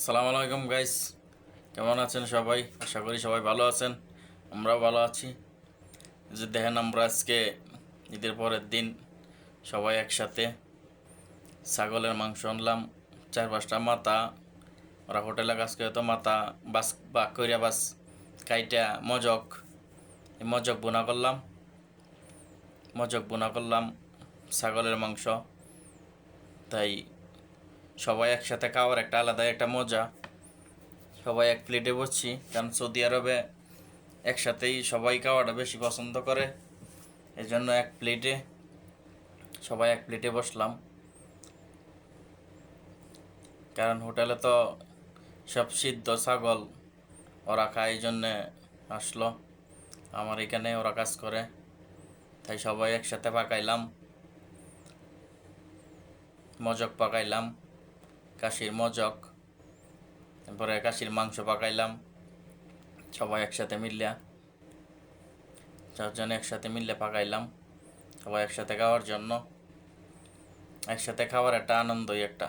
আসসালামু আলাইকুম গাইস কেমন আছেন সবাই? আশা করি সবাই ভালো আছেন। আমরাও ভালো আছি। যে দেখেন আমরা আজকে ঈদের পরের দিন সবাই একসাথে ছাগলের মাংস আনলাম। চার পাঁচটা মাথা, ওরা হোটেলে কাজ করে তো মাথা, বাস বা কইরা বাস, কাইটা, মজক মজক বোনা করলাম। মজক বোনা করলাম, ছাগলের মাংস। তাই সবাই একসাথে খাওয়ার একটা আলাদা একটা মজা। সবাই এক প্লেটে বসছি, কারণ সৌদি আরবে একসাথেই সবাই খাওয়াটা বেশি পছন্দ করে। এই জন্য এক প্লেটে সবাই এক প্লেটে বসলাম। কারণ হোটেলে তো সব সিদ্ধ ছাগল ওরা খায় এই জন্যে আসলো। আমার এখানে ওরা কাজ করে, তাই সবাই একসাথে পাকাইলাম। মজক পাকাইলাম। কাশির মজক, তারপরে কাশির মাংস পাকাইলাম, সবাই একসাথে মিললিয়া চারজন একসাথে মিললে পাকাইলাম, সবাই একসাথে খাওয়ার জন্য। একসাথে খাওয়ার একটা আনন্দই একটা,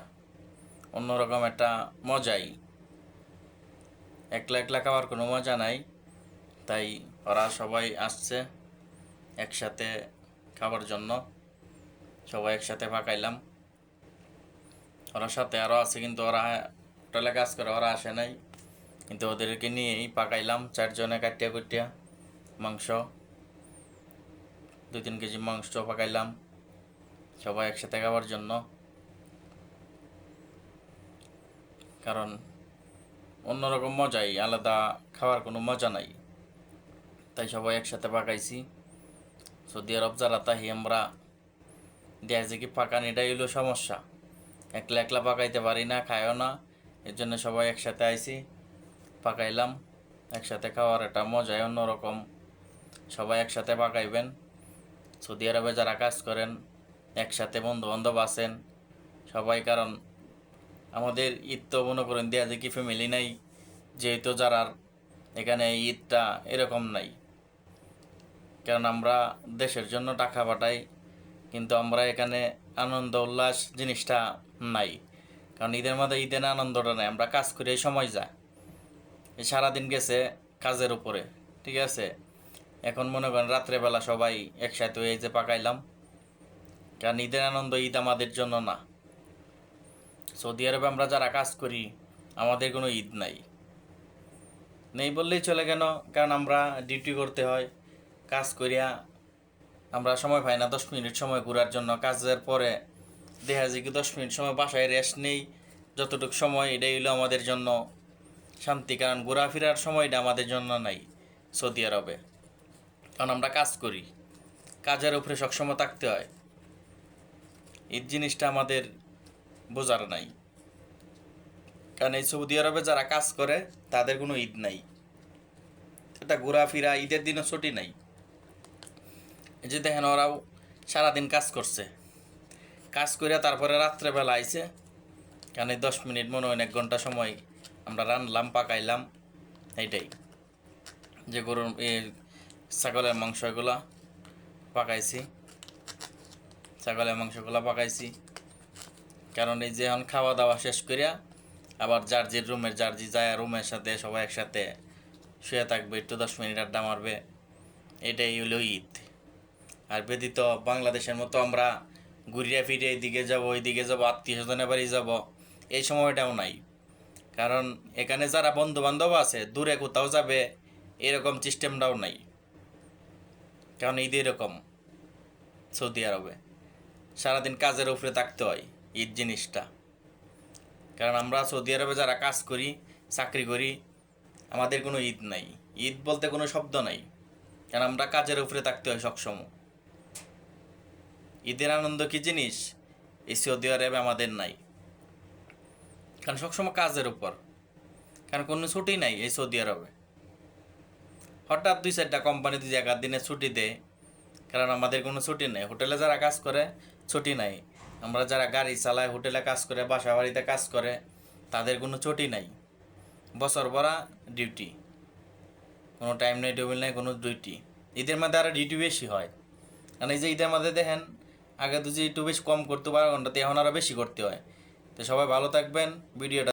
অন্যরকম একটা মজাই। একলা একলা খাওয়ার কোনো মজা নাই, তাই ওরা সবাই আসছে একসাথে খাওয়ার জন্য, সবাই একসাথে পাকাইলাম। ওরা সাথে আরও আছে, কিন্তু ওরা হোটেলে কাজ করে, ওরা আসে নাই। কিন্তু ওদেরকে নিয়েই পাকাইলাম, চারজনে কাটিয়া কুটিয়া মাংস। দুই তিন কেজি মাংস পাকাইলাম, সবাই একসাথে খাওয়ার জন্য। কারণ অন্যরকম মজাই, আলাদা খাওয়ার কোনো মজা নাই। তাই সবাই একসাথে পাকাইছি। সৌদি আরব যারা তাহি আমরা দেয়া যে কি পাকান হলো সমস্যা। একলা একলা পাকাইতে পারি না খায়ও না। এর জন্য সবাই একসাথে আইসি পাকাইলাম। একসাথে খাওয়ার একটা মজাই অন্যরকম। সবাই একসাথে পাকাইবেন। সৌদি আরবে যারা কাজ করেন, একসাথে বন্ধু বান্ধব আছেন, সবাই, কারণ আমাদের ঈদ তো মনে করেন দেয়া যে ফ্যামিলি নাই, যেহেতু যারা এখানে ঈদটা এরকম নাই। কারণ আমরা দেশের জন্য টাকা পাঠাই, কিন্তু আমরা এখানে আনন্দ, উল্লাস জিনিসটা নাই। কারণ ঈদের মধ্যে ঈদের আনন্দটা নাই, আমরা কাজ করে, এই সময় যায়। এই সারাদিন গেছে কাজের উপরে, ঠিক আছে? এখন মনে করেন রাত্রেবেলা সবাই একসাথে হয়ে যে পাকাইলাম। কারণ ঈদের আনন্দ ঈদ আমাদের জন্য না। সৌদি আরবে আমরা যারা কাজ করি, আমাদের কোনো ঈদ নাই। নেই বললেই চলে কেন? কারণ আমরা ডিউটি করতে হয়, কাজ করিয়া আমরা সময় পাই না, দশ মিনিট সময় ঘোরার জন্য। কাজের পরে দেখা যায় কি, দশ মিনিট সময় বাসায় রেস্ট নেই। যতটুকু সময়, এটাই হলো আমাদের জন্য শান্তি, কারণ ঘোরাফেরার সময়টা আমাদের জন্য নাই সৌদি আরবে। কারণ আমরা কাজ করি। কাজের উপরে সবসময় থাকতে হয়। এই জিনিসটা আমাদের বোঝার নাই। কারণ এই সৌদি আরবে যারা কাজ করে, তাদের কোনো ঈদ নাই। এটা ঘোরাফেরা, ঈদের দিনও ছুটি নাই। এই যে দেখেন, ওরাও সারাদিন কাজ করছে। কাজ করে তারপরে রাত্রেবেলা আইছে। কারণ দশ মিনিট মনে হয় এক ঘণ্টা সময় আমরা রানলাম, পাকাইলাম, এইটাই। যে গরুর এই ছাগলের মাংস এগুলা পাকাইছি। ছাগলের মাংসগুলা পাকাইছি। কারণ এই যে এখন খাওয়া দাওয়া শেষ করিয়া আবার যে রুমের যে যায়, রুমের সাথে সবাই একসাথে শুয়ে থাকবে, একটু দশ মিনিট আড্ডা মারবে। এটাই হলো ঈদ। আর ব্যতীত বাংলাদেশের মতো আমরা ঘুরিয়া ফিরে এইদিকে যাব ওইদিকে যাব আত্মীয় স্বজনের বাড়ি যাব, এই সময়টাও নাই। কারণ এখানে যারা বন্ধু বান্ধব আছে, দূরে কোথাও যাবে, এরকম সিস্টেমটাও নাই। কারণ ঈদ এরকম, সৌদি আরবে। সারাদিন কাজের উপরে থাকতে হয় ঈদ জিনিসটা। কারণ আমরা সৌদি আরবে যারা কাজ করি, চাকরি করি, আমাদের কোনো ঈদ নাই। ঈদ বলতে কোনো শব্দ নাই। কারণ আমরা কাজের উপরে থাকতে হয় সবসময়। ঈদের আনন্দ কি জিনিস? এই সৌদি আরবে আমাদের নাই। কারণ সবসময় কাজের উপর। কারণ কোনো ছুটি নাই এই সৌদি আরবে। হঠাৎ দুই চারটা কোম্পানি দুই একার দিনে ছুটি দেয়। কারণ আমাদের কোনো ছুটি নেই। হোটেলে যারা কাজ করে, ছুটি নাই। আমরা যারা গাড়ি চালায়, হোটেলে কাজ করে, বাসা বাড়িতে কাজ করে, তাদের কোনো ছুটি নাই। বছর ভরা ডিউটি। কোনো টাইম নেই, টেবিল নেই, কোনো ডিউটি। ঈদের মধ্যে আরও ডিউটি বেশি হয়। কারণ এই যে ঈদের মধ্যে দেখেন আগে তো যে একটু বেশি কম করতে বারো ঘন্টাতে, এখন আরও বেশি করতে হয়। তো সবাই ভালো থাকবেন, ভিডিওটা